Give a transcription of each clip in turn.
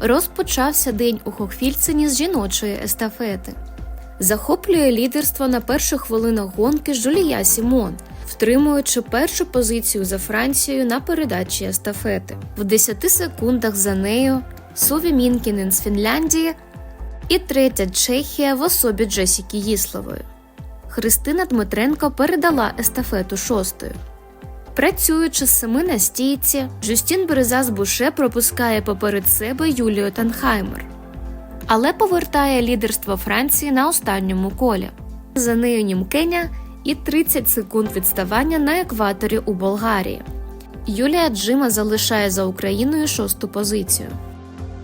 Розпочався день у Хохфільцині з жіночої естафети. Захоплює лідерство на перших хвилинах гонки Жулія Сімон, втримуючи першу позицію за Францією на передачі естафети. В 10 секундах за нею Суві Мінкінен з Фінляндії і третя Чехія в особі Джесіки Їслової. Христина Дмитренко передала естафету шостою. Працюючи з семи на стійці, Джустін Березас Буше пропускає поперед себе Юлію Танхаймер, але повертає лідерство Франції на останньому колі. За нею Німкеня і 30 секунд відставання на екваторі у Болгарії. Юлія Джима залишає за Україною шосту позицію.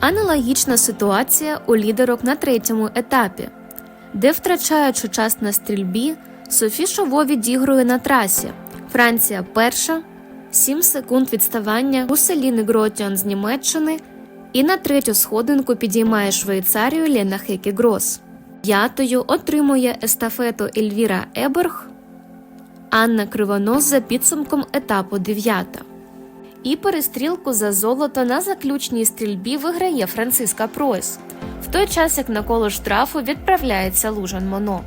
Аналогічна ситуація у лідерок на третьому етапі, де, втрачаючи час на стрільбі, Софі Шово відігрує на трасі. Франція перша, 7 секунд відставання у Селіни Гротіон з Німеччини і на третю сходинку підіймає Швейцарію Лена Хекі Грос. П'ятою отримує естафету Ельвіра Еберг, Анна Кривонос за підсумком етапу дев'ята. І перестрілку за золото на заключній стрільбі виграє Франциска Пройс, в той час як на коло штрафу відправляється Лужан Моно.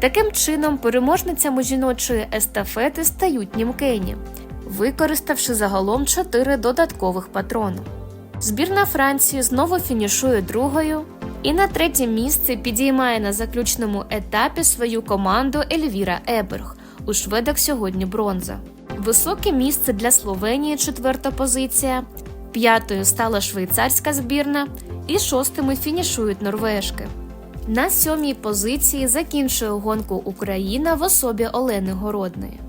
Таким чином, переможницями жіночої естафети стають німкені, використавши загалом чотири додаткових патрони. Збірна Франції знову фінішує другою і на третє місце підіймає на заключному етапі свою команду Ельвіра Еберг. У шведах сьогодні бронза. Високе місце для Словенії четверта позиція. П'ятою стала швейцарська збірна, і шостими фінішують норвежки. На сьомій позиції закінчує гонку Україна в особі Олени Городної.